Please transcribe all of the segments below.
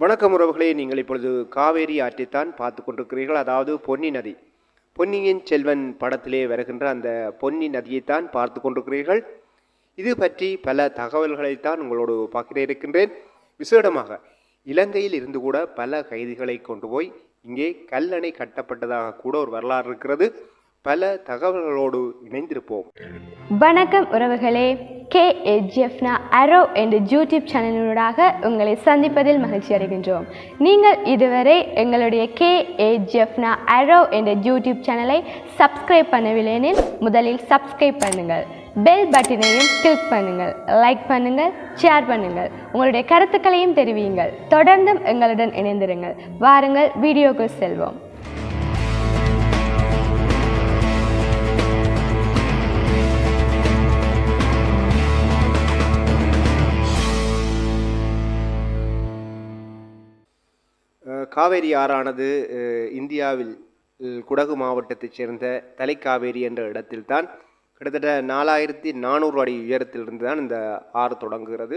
வணக்கம் உறவுகளே நீங்கள் இப்பொழுது காவேரி ஆற்றைத்தான் பார்த்து கொண்டிருக்கிறீர்கள். அதாவது பொன்னி நதி. பொன்னியின் செல்வன் படத்திலே வருகின்ற அந்த பொன்னி நதியைத்தான் பார்த்து கொண்டிருக்கிறீர்கள். இது பற்றி பல தகவல்களைத்தான் உங்களோடு பார்க்கிற இருக்கின்றேன். விசேடமாக இலங்கையில் இருந்து கூட பல கைதிகளை கொண்டு போய் இங்கே கல்லணை கட்டப்பட்டதாக கூட ஒரு வரலாறு இருக்கிறது. பல தகவல்களோடு இணைந்திருப்போம். வணக்கம் உறவுகளே. கே. எஜ்எஃப்னா அரோ என்ற யூடியூப் சேனலினூடாக உங்களை சந்திப்பதில் மகிழ்ச்சி அடைகின்றோம். நீங்கள் இதுவரை எங்களுடைய கே. ஏஜிஎஃப்னா அரோ என்ற யூடியூப் சேனலை சப்ஸ்கிரைப் பண்ணவில்லையெனில் முதலில் சப்ஸ்கிரைப் பண்ணுங்கள். பெல் பட்டனையும் கிளிக் பண்ணுங்கள். லைக் பண்ணுங்கள் ஷேர் பண்ணுங்கள். உங்களுடைய கருத்துக்களையும் தெரிவியுங்கள். தொடர்ந்தும் எங்களுடன் இணைந்திருங்கள். வாருங்கள் வீடியோக்கு செல்வோம். காவேரி ஆறானது இந்தியாவில் குடகு மாவட்டத்தைச் சேர்ந்த தலைக்காவேரி என்ற இடத்தில்தான் கிட்டத்தட்ட நாலாயிரத்தி நானூறு அடி உயரத்திலிருந்து தான் இந்த ஆறு தொடங்குகிறது.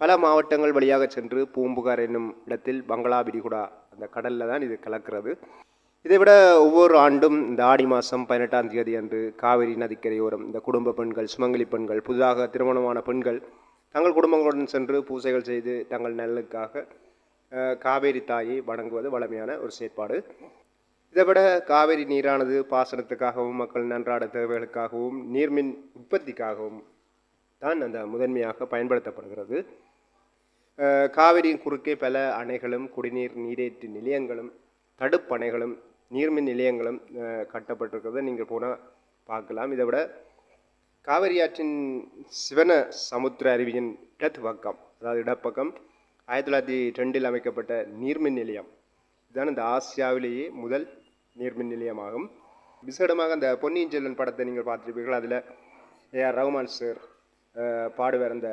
பல மாவட்டங்கள் வழியாக சென்று பூம்புகார் என்னும் இடத்தில் பங்களா பிடிகுடா அந்த கடலில் தான் இது கலக்கிறது. இதைவிட ஒவ்வொரு ஆண்டும் இந்த ஆடி மாதம் பதினெட்டாம் தேதி அன்று காவிரி நதிக்கரையோரம் இந்த குடும்ப பெண்கள் சுமங்கலி பெண்கள் புதிதாக திருமணமான பெண்கள் தங்கள் குடும்பங்களுடன் சென்று பூஜைகள் செய்து தங்கள் நலனுக்காக காவேரி தாயை வணங்குவது வழமையான ஒரு செயற்பாடு. இதை விட காவேரி நீரானது பாசனத்துக்காகவும் மக்கள் நன்றாட தேவைகளுக்காகவும் நீர்மின் உற்பத்திக்காகவும் தான் அந்த முதன்மையாக பயன்படுத்தப்படுகிறது. காவிரியின் குறுக்கே பல அணைகளும் குடிநீர் நீரேற்று நிலையங்களும் தடுப்பணைகளும் நீர்மின் நிலையங்களும் அஹ், கட்டப்பட்டிருக்கிறத நீங்கள் போனால் பார்க்கலாம். இதை விட காவிரி ஆற்றின் சிவன சமுத்திர அருவியின் இடது பக்கம் அதாவது இடப்பக்கம் ஆயிரத்தி தொள்ளாயிரத்தி ரெண்டில் அமைக்கப்பட்ட நீர்மின் நிலையம். இதுதான் இந்த ஆசியாவிலேயே முதல் நீர்மின் நிலையமாகும். விசேடமாக அந்த பொன்னியின் செல்வன் படத்தை நீங்கள் பார்த்துருப்பீர்கள். அதில் ஏஆர் ரகுமான் சார் பாடுவார் அந்த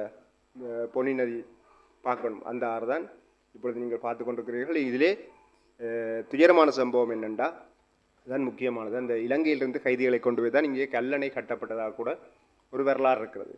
பொன்னி நதி பார்க்கணும். அந்த ஆறு தான் இப்பொழுது நீங்கள் பார்த்து கொண்டிருக்கிறீர்கள். இதிலே துயரமான சம்பவம் என்னென்றா அதுதான் முக்கியமானது. அந்த இலங்கையிலிருந்து கைதிகளை கொண்டு போய் தான் இங்கே கல்லணை கட்டப்பட்டதாக கூட ஒரு வரலாறு இருக்கிறது.